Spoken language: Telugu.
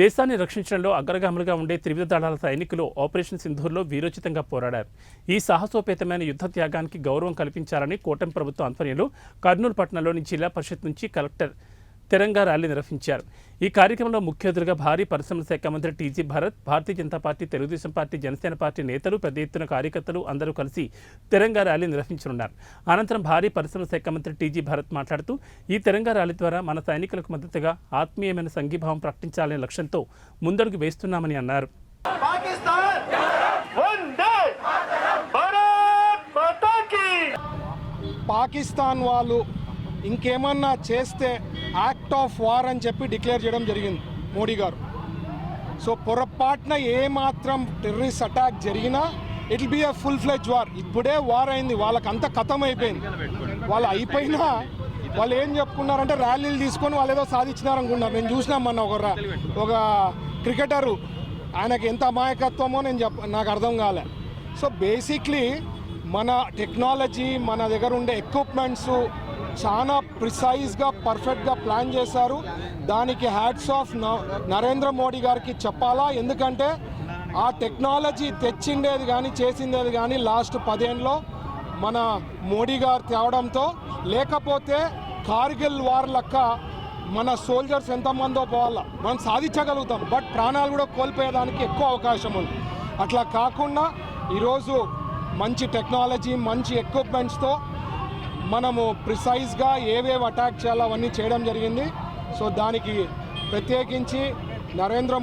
దేశాన్ని రక్షించడంలో అగ్రగాములుగా ఉండే త్రివిధ దళాల సైనికులు ఆపరేషన్ సింధూర్లో వీరోచితంగా పోరాడారు. ఈ సాహసోపేతమైన యుద్ధ త్యాగానికి గౌరవం కల్పించాలని కూటమి ప్రభుత్వం ఆధ్వర్యంలో కర్నూలు పట్టణంలోని జిల్లా పరిషత్ నుంచి కలెక్టర్ తెరంగా ర్యాలీ నిర్వహించారు. ఈ కార్యక్రమంలో ముఖ్య అతిథిగా భారీ పరిశ్రమల శాఖ మంత్రి TG Bharat Bharatiya Janata party Telugudesam party Janasena party నేతలు పెద్ద ఎత్తున కార్యకర్తలు అందరూ కలిసి తెరంగా ర్యాలీ నిర్వహించనున్నారు. అనంతరం భారీ పరిశ్రమల శాఖ మంత్రి టీజీ భరత్ మాట్లాడుతూ ఈ తెరంగా ర్యాలీ ద్వారా మన సైనికులకు మద్దతుగా ఆత్మీయమైన సంఘీభావం ప్రకటించాలనే లక్ష్యంతో ముందడుగు వేస్తున్నామని అన్నారు. పాకిస్తాన్ వాళ్ళు ఇంకేమన్నా చేస్తే యాక్ట్ ఆఫ్ వార్ అని చెప్పి డిక్లేర్ చేయడం జరిగింది మోడీ గారు. సో పొరపాటున ఏ మాత్రం టెర్రరిస్ట్ అటాక్ జరిగినా it be a full fledge war. ఇప్పుడే వార్ అయింది వాళ్ళకి అంత కథం అయిపోయింది వాళ్ళు అయిపోయినా వాళ్ళు ఏం చెప్పుకున్నారంటే ర్యాలీలు తీసుకొని వాళ్ళు ఏదో సాధించినారనుకున్నారు నేను చూసినా మొన్న ఒక ఒక క్రికెటరు. ఆయనకి ఎంత అమాయకత్వమో నేను చెప్ప నాకు అర్థం కాలే. సో బేసిక్లీ మన టెక్నాలజీ మన దగ్గర ఉండే ఎక్విప్మెంట్స్ చాలా ప్రిసైజ్గా పర్ఫెక్ట్గా ప్లాన్ చేశారు. దానికి హ్యాట్స్ ఆఫ్ నరేంద్ర మోడీ గారికి చెప్పాలా? ఎందుకంటే ఆ టెక్నాలజీ తెచ్చిండేది కానీ చేసిండేది కానీ లాస్ట్ పదేళ్ళలో మన మోడీ గారు తేవడంతో లేకపోతే కార్గిల్ వార్ లెక్క మన సోల్జర్స్ ఎంతమందో పోవాలా? మనం సాధించగలుగుతాం. బట్ ప్రాణాలు కూడా కోల్పోయేదానికి ఎక్కువ అవకాశం ఉంది. అట్లా కాకుండా ఈరోజు మంచి టెక్నాలజీ మంచి ఎక్విప్మెంట్స్తో మనము ప్రిసైజ్గా ఏవేవి అటాక్ చేయాలో అవన్నీ చేయడం జరిగింది. సో దానికి ప్రత్యేకించి నరేంద్ర